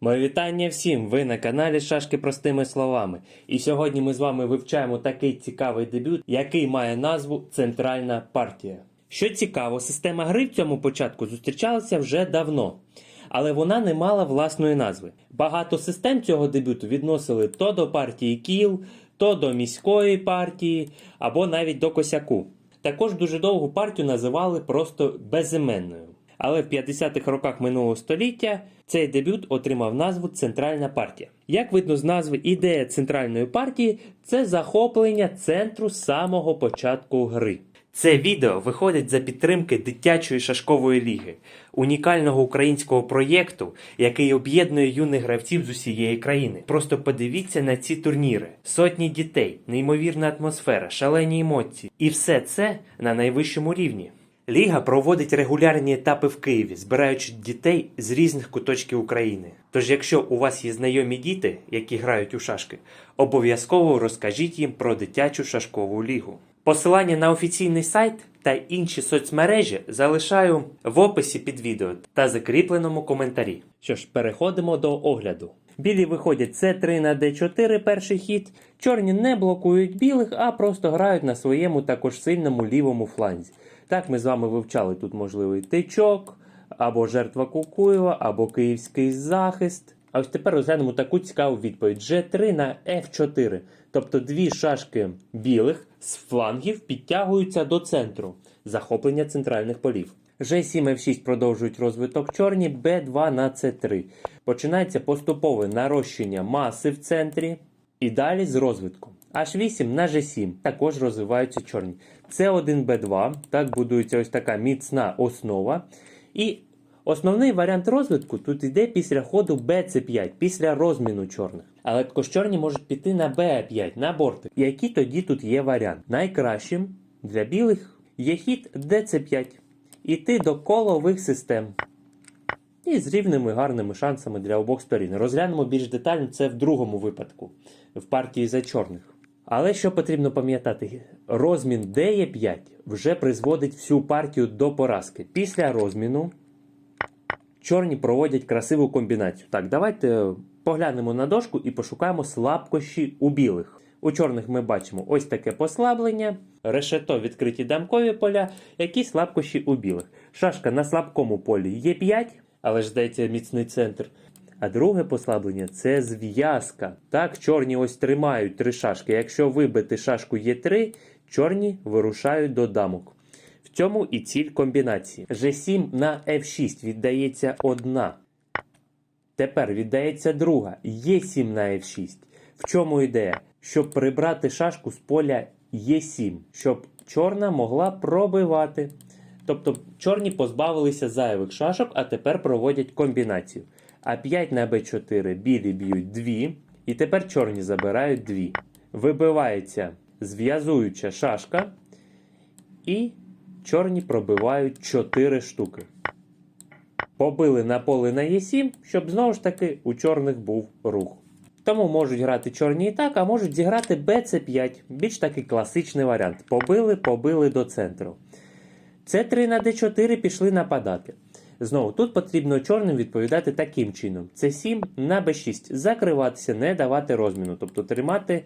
Моє вітання всім! Ви на каналі Шашки простими словами. І сьогодні ми з вами вивчаємо такий цікавий дебют, який має назву Центральна партія. Що цікаво, система гри в цьому початку зустрічалася вже давно, але вона не мала власної назви. Багато систем цього дебюту відносили то до партії Кіл, то до міської партії, або навіть до косяку. Також дуже довгу партію називали просто безіменною. Але в 50-х роках минулого століття цей дебют отримав назву Центральна партія. Як видно з назви, ідея центральної партії це захоплення центру самого початку гри. Це відео виходить за підтримки дитячої шашкової ліги, унікального українського проєкту, який об'єднує юних гравців з усієї країни. Просто подивіться на ці турніри: сотні дітей, неймовірна атмосфера, шалені емоції, і все це на найвищому рівні. Ліга проводить регулярні етапи в Києві, збираючи дітей з різних куточків України. Тож, якщо у вас є знайомі діти, які грають у шашки, обов'язково розкажіть їм про дитячу шашкову лігу. Посилання на офіційний сайт та інші соцмережі залишаю в описі під відео та закріпленому коментарі. Що ж, переходимо до огляду. Білі виходять С3 на Д4 перший хід. Чорні не блокують білих, а просто грають на своєму також сильному лівому фланзі. Так ми з вами вивчали тут можливий тичок, або жертва Кукуєва, або київський захист. А ось тепер розглянемо таку цікаву відповідь: G3 на F4. Тобто дві шашки білих з флангів підтягуються до центру захоплення центральних полів. G7 F6 продовжують розвиток чорні, B2 на C3. Починається поступове нарощення маси в центрі і далі з розвитком. H8 на G7 також розвиваються чорні. С1 Б2, так будується ось така міцна основа. І основний варіант розвитку тут йде після ходу BC5, після розміну чорних. Але також чорні можуть піти на B5, на бортик. Який тоді тут є варіант? Найкращим для білих є хід DC5. Іти до колових систем. І з рівними гарними шансами для обох сторін. Розглянемо більш детально це в другому випадку, в партії за чорних. Але що потрібно пам'ятати? Розмін D5 вже призводить всю партію до поразки. Після розміну чорні проводять красиву комбінацію. Так, давайте поглянемо на дошку і пошукаємо слабкощі у білих. У чорних ми бачимо ось таке послаблення, решето відкриті дамкові поля, які слабкощі у білих. Шашка на слабкому полі є 5, але ж здається міцний центр. А друге послаблення це зв'язка. Так, чорні ось тримають три шашки. Якщо вибити шашку Е3, чорні вирушають до дамок. В цьому і ціль комбінації. G7 на F6 віддається одна. Тепер віддається друга. Є7 на F6. В чому ідея? Щоб прибрати шашку з поля Е7, щоб чорна могла пробивати. Тобто чорні позбавилися зайвих шашок, а тепер проводять комбінацію. А 5 на Б4 білі б'ють 2, і тепер чорні забирають 2. Вибивається зв'язуюча шашка, і чорні пробивають 4 штуки. Побили на поле на Е7, щоб знову ж таки у чорних був рух. Тому можуть грати чорні і так, а можуть зіграти БЦ5. Більш такий класичний варіант. Побили, побили до центру. С3 на Д4 пішли нападати. Знову тут потрібно чорним відповідати таким чином: С7 на Б6. Закриватися, не давати розміну, тобто тримати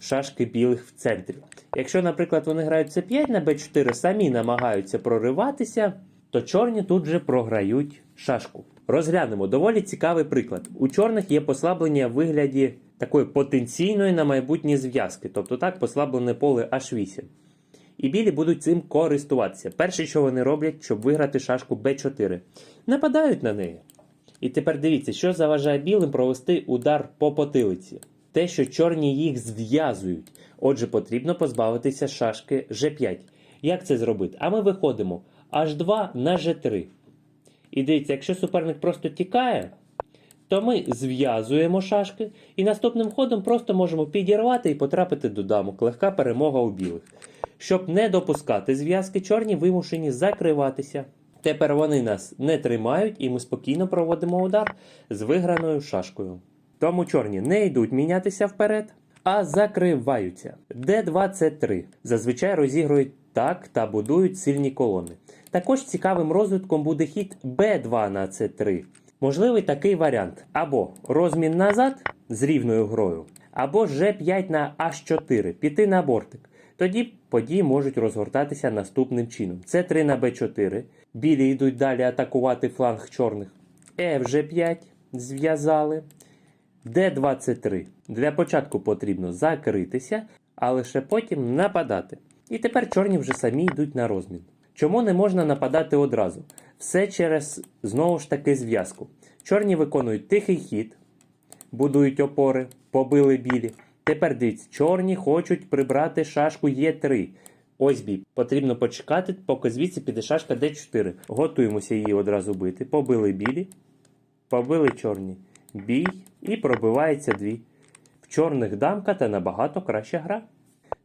шашки білих в центрі. Якщо, наприклад, вони грають С5 на Б4, самі намагаються прориватися, то чорні тут же програють шашку. Розглянемо доволі цікавий приклад. У чорних є послаблення в вигляді такої потенційної на майбутнє зв'язки, тобто так послаблене поле H8. І білі будуть цим користуватися. Перше, що вони роблять, щоб виграти шашку Б4. Нападають на неї. І тепер дивіться, що заважає білим провести удар по потилиці. Те, що чорні їх зв'язують. Отже, потрібно позбавитися шашки G5. Як це зробити? А ми виходимо H2 на G3. І дивіться, якщо суперник просто тікає, то ми зв'язуємо шашки і наступним ходом просто можемо підірвати і потрапити до дамок. Легка перемога у білих. Щоб не допускати зв'язки, чорні вимушені закриватися. Тепер вони нас не тримають, і ми спокійно проводимо удар з виграною шашкою. Тому чорні не йдуть мінятися вперед, а закриваються. Д2С3 зазвичай розігрують так та будують сильні колони. Також цікавим розвитком буде хід Б2 на С3. Можливий такий варіант: або розмін назад з рівною грою, або G5 на H4, піти на бортик. Тоді події можуть розгортатися наступним чином: С3 на Б4. Білі йдуть далі атакувати фланг чорних. F5 зв'язали. Д23. Для початку потрібно закритися, а лише потім нападати. І тепер чорні вже самі йдуть на розмін. Чому не можна нападати одразу? Все через знову ж таки зв'язку. Чорні виконують тихий хід, будують опори, побили білі. Тепер дивіться, чорні хочуть прибрати шашку Е3. Ось бій. Потрібно почекати, поки звідси піде шашка Д4. Готуємося її одразу бити. Побили білі, побили чорні. Бій і пробивається дві. В чорних дамка та набагато краща гра.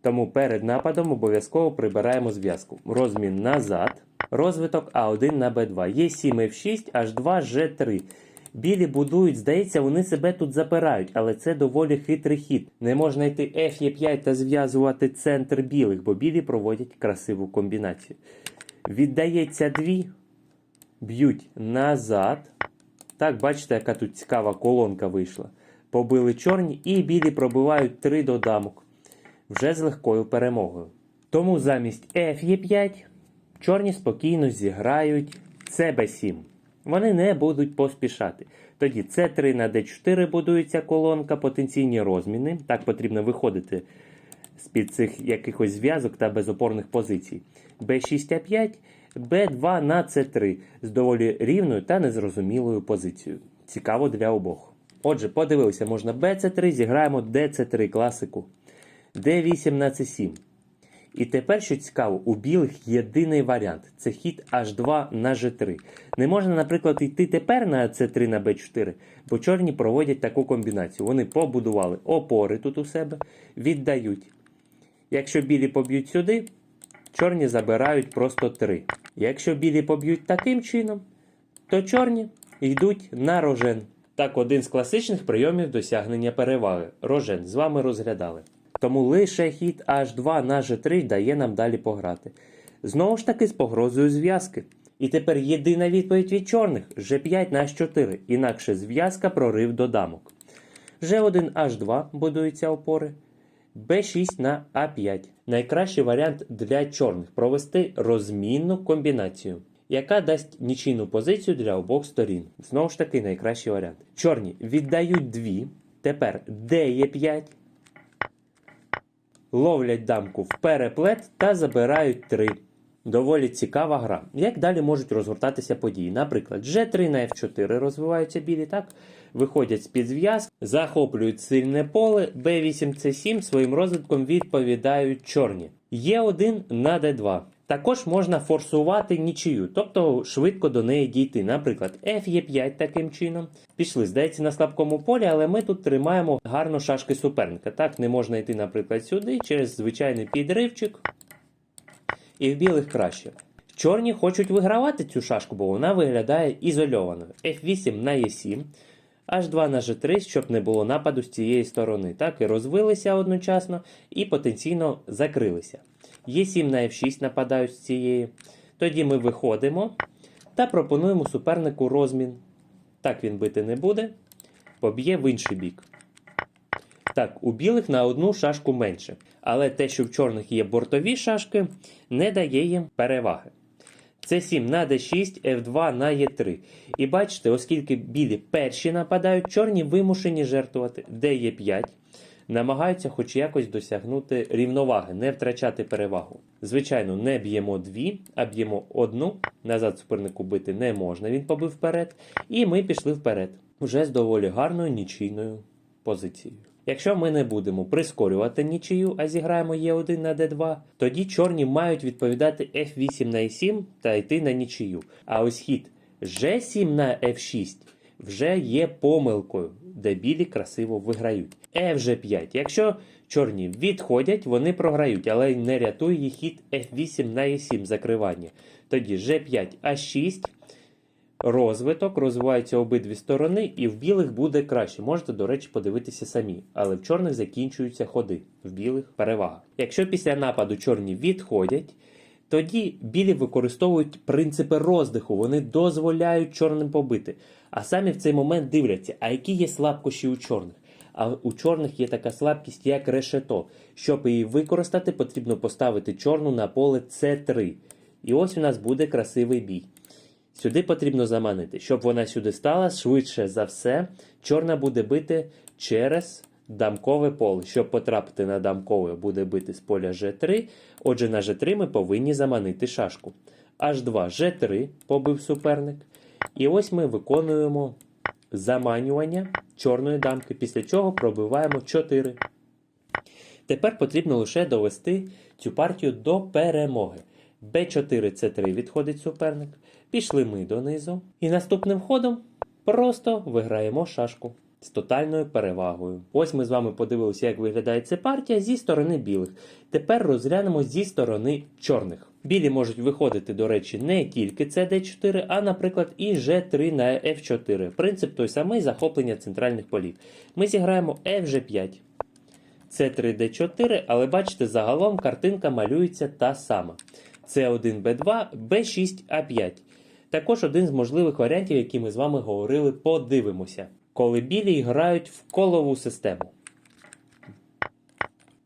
Тому перед нападом обов'язково прибираємо зв'язку. Розмін назад. Розвиток А1 на Б2. Є 7 F6, H2, G3. Білі будують, здається, вони себе тут запирають, але це доволі хитрий хід. Не можна йти F5 та зв'язувати центр білих, бо білі проводять красиву комбінацію. Віддається дві, б'ють назад. Так, бачите, яка тут цікава колонка вийшла. Побили чорні і білі пробивають 3 до дамок. Вже з легкою перемогою. Тому замість F5 чорні спокійно зіграють CB7. Вони не будуть поспішати. Тоді C3 на D4 будується колонка, потенційні розміни. Так потрібно виходити з-під цих якихось зв'язок та безопорних позицій. B6A5, B2 на C3 з доволі рівною та незрозумілою позицією. Цікаво для обох. Отже, подивилися, можна BC3, зіграємо DC3 класику. D8 на C7. І тепер, що цікаво, у білих єдиний варіант це хід H2 на G3. Не можна, наприклад, йти тепер на C3 на B4, бо чорні проводять таку комбінацію. Вони побудували опори тут у себе, віддають. Якщо білі поб'ють сюди, чорні забирають просто 3. Якщо білі поб'ють таким чином, то чорні йдуть на рожен. Так, один з класичних прийомів досягнення переваги. Рожен з вами розглядали. Тому лише хід H2 на G3 дає нам далі пограти. Знову ж таки з погрозою зв'язки. І тепер єдина відповідь від чорних G5 на H4, інакше зв'язка прорив до дамок. G1 H2 будуються опори. B6 на А5. Найкращий варіант для чорних провести розмінну комбінацію, яка дасть нічийну позицію для обох сторін. Знову ж таки, найкращий варіант. Чорні віддають дві. Тепер D є 5 ловлять дамку в переплет та забирають три. Доволі цікава гра. Як далі можуть розгортатися події? Наприклад, G3 на F4 розвиваються білі, так? Виходять з-під зв'язку, захоплюють сильне поле, B8, C7 своїм розвитком відповідають чорні. Є1 на D2. Також можна форсувати нічию, тобто швидко до неї дійти. Наприклад, F5 таким чином. Пішли, здається, на слабкому полі, але ми тут тримаємо гарно шашки суперника. Так, не можна йти, наприклад, сюди через звичайний підривчик. І в білих краще. Чорні хочуть вигравати цю шашку, бо вона виглядає ізольованою. F8 на E7, H2 на G3, щоб не було нападу з цієї сторони. Так, і розвилися одночасно і потенційно закрилися. Е7 на F6 нападають з цієї. Тоді ми виходимо та пропонуємо супернику розмін. Так він бити не буде, поб'є в інший бік. Так, у білих на одну шашку менше. Але те, що в чорних є бортові шашки, не дає їм переваги. С7 на d6, F2 на Е3. І бачите, оскільки білі перші нападають, чорні вимушені жертвувати Де5. Намагаються хоч якось досягнути рівноваги, не втрачати перевагу. Звичайно, не б'ємо дві, а б'ємо одну. Назад супернику бити не можна, він побив вперед. І ми пішли вперед. Вже з доволі гарною нічийною позицією. Якщо ми не будемо прискорювати нічию, а зіграємо Е1 на Д2, тоді чорні мають відповідати F8 на E7 та йти на нічию. А ось хід G7 на F6 вже є помилкою, де білі красиво виграють. F5. Якщо чорні відходять, вони програють, але не рятує їх хід F8 на E7 закривання. Тоді G5 А6 розвиток, розвиваються обидві сторони, і в білих буде краще. Можете, до речі, подивитися самі, але в чорних закінчуються ходи, в білих перевага. Якщо після нападу чорні відходять, Тоді білі використовують принципи роздиху, вони дозволяють чорним побити. А самі в цей момент дивляться, а які є слабкощі у чорних. А у чорних є така слабкість, як решето. Щоб її використати, потрібно поставити чорну на поле С3. І ось у нас буде красивий бій. Сюди потрібно заманити. Щоб вона сюди стала, швидше за все, чорна буде бити через дамкове поле. Щоб потрапити на дамкове, буде бити з поля G3. Отже, на G3 ми повинні заманити шашку. H2 G3 побив суперник. І ось ми виконуємо заманювання чорної дамки, після чого пробиваємо 4. Тепер потрібно лише довести цю партію до перемоги. Б4 С3 відходить суперник. Пішли ми донизу. І наступним ходом просто виграємо шашку з тотальною перевагою. Ось ми з вами подивилися, як виглядає ця партія зі сторони білих. Тепер розглянемо зі сторони чорних. Білі можуть виходити, до речі, не тільки CD4, а, наприклад, і G3 на F4. Принцип той самий захоплення центральних полів. Ми зіграємо FG5. С3, Д4, але бачите, загалом картинка малюється та сама. С1, Б2, Б6, А5. Також один з можливих варіантів, які ми з вами говорили, подивимося. Коли білі грають в колову систему.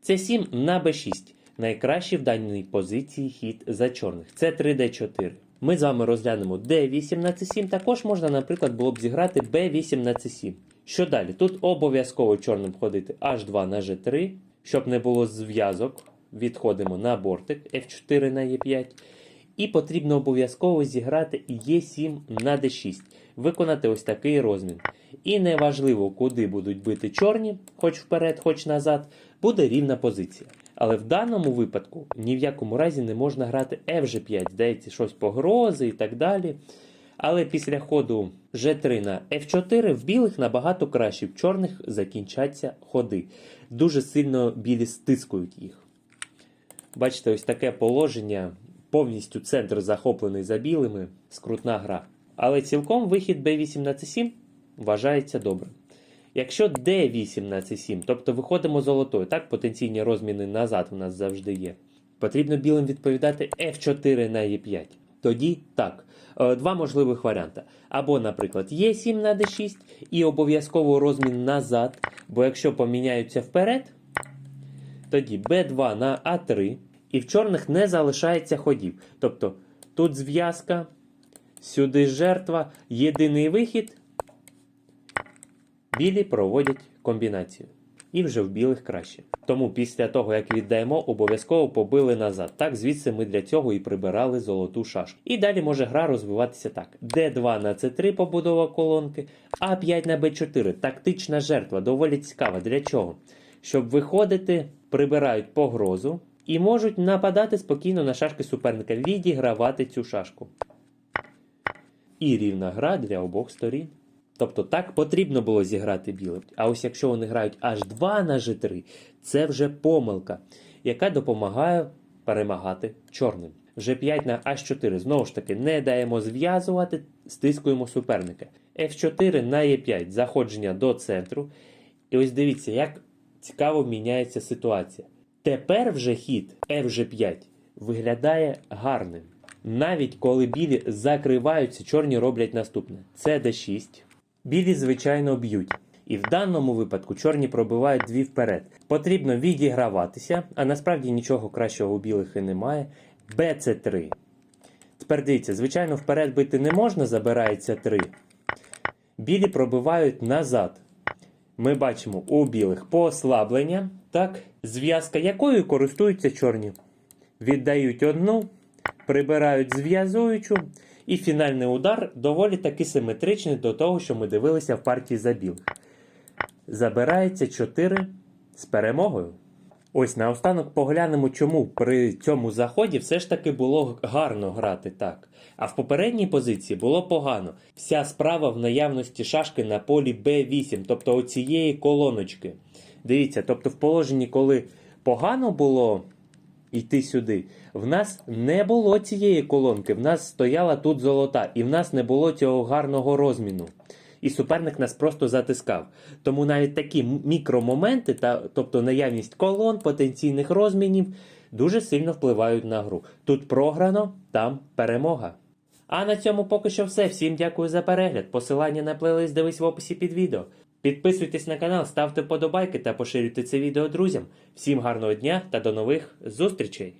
С7 на Б6. Найкращий в даній позиції хід за чорних. С3, Д4. Ми з вами розглянемо Д8 на С7. Також можна, наприклад, було б зіграти Б8 на С7. Що далі? Тут обов'язково чорним ходити H2 на G3, щоб не було зв'язок. Відходимо на бортик F4 на E5. І потрібно обов'язково зіграти Е7 на D6, виконати ось такий розмін. І неважливо, куди будуть бити чорні, хоч вперед, хоч назад, буде рівна позиція. Але в даному випадку ні в якому разі не можна грати F5, здається, щось погрози і так далі. Але після ходу G3 на F4 в білих набагато краще, в чорних закінчаться ходи. Дуже сильно білі стискують їх. Бачите, ось таке положення, повністю центр захоплений за білими, скрутна гра. Але цілком вихід B8 на C7 вважається добрим. Якщо D8 на C7, тобто виходимо золотою, так, потенційні розміни назад у нас завжди є. Потрібно білим відповідати F4 на E5. Тоді так. Е, Два можливих варіанти. Або, наприклад, Е7 на D6 і обов'язково розмін назад, бо якщо поміняються вперед, тоді Б2 на А3, і в чорних не залишається ходів. Тобто тут зв'язка, сюди жертва, єдиний вихід. Білі проводять комбінацію. І вже в білих краще. Тому після того, як віддаємо, обов'язково побили назад. Так, звідси ми для цього і прибирали золоту шашку. І далі може гра розвиватися так: Д2 на С3 побудова колонки, А5 на Б4. Тактична жертва, доволі цікава. Для чого? Щоб виходити, прибирають погрозу і можуть нападати спокійно на шашки суперника, відігравати цю шашку. І рівна гра для обох сторін. Тобто так потрібно було зіграти білим. А ось якщо вони грають аж 2 на G3, це вже помилка, яка допомагає перемагати чорним. G5 на H4 знову ж таки не даємо зв'язувати, стискуємо суперника. F4 на E5 заходження до центру. І ось дивіться, як цікаво міняється ситуація. Тепер вже хід FG5 виглядає гарним. Навіть коли білі закриваються, чорні роблять наступне: це D6. Білі, звичайно, б'ють. І в даному випадку чорні пробивають дві вперед. Потрібно відіграватися, а насправді нічого кращого у білих і немає. БЦ3. Тепер дивіться, звичайно, вперед бити не можна, забирається 3. Білі пробивають назад. Ми бачимо у білих послаблення, так, зв'язка якою користуються чорні. Віддають одну, прибирають зв'язуючу, і фінальний удар доволі таки симетричний до того, що ми дивилися в партії за білих. Забирається 4 з перемогою. Ось наостанок поглянемо, чому при цьому заході все ж таки було гарно грати так. А в попередній позиції було погано. Вся справа в наявності шашки на полі Б8, тобто оцієї колоночки. Дивіться, тобто в положенні, коли погано було йти сюди, в нас не було цієї колонки, в нас стояла тут золота, і в нас не було цього гарного розміну. і суперник нас просто затискав. Тому навіть такі мікромоменти, та, тобто наявність колон, потенційних розмінів, дуже сильно впливають на гру. Тут програно, там перемога. А на цьому поки що все. Всім дякую за перегляд. Посилання на плейлист дивись в описі під відео. Підписуйтесь на канал, ставте вподобайки та поширюйте це відео друзям. Всім гарного дня та до нових зустрічей!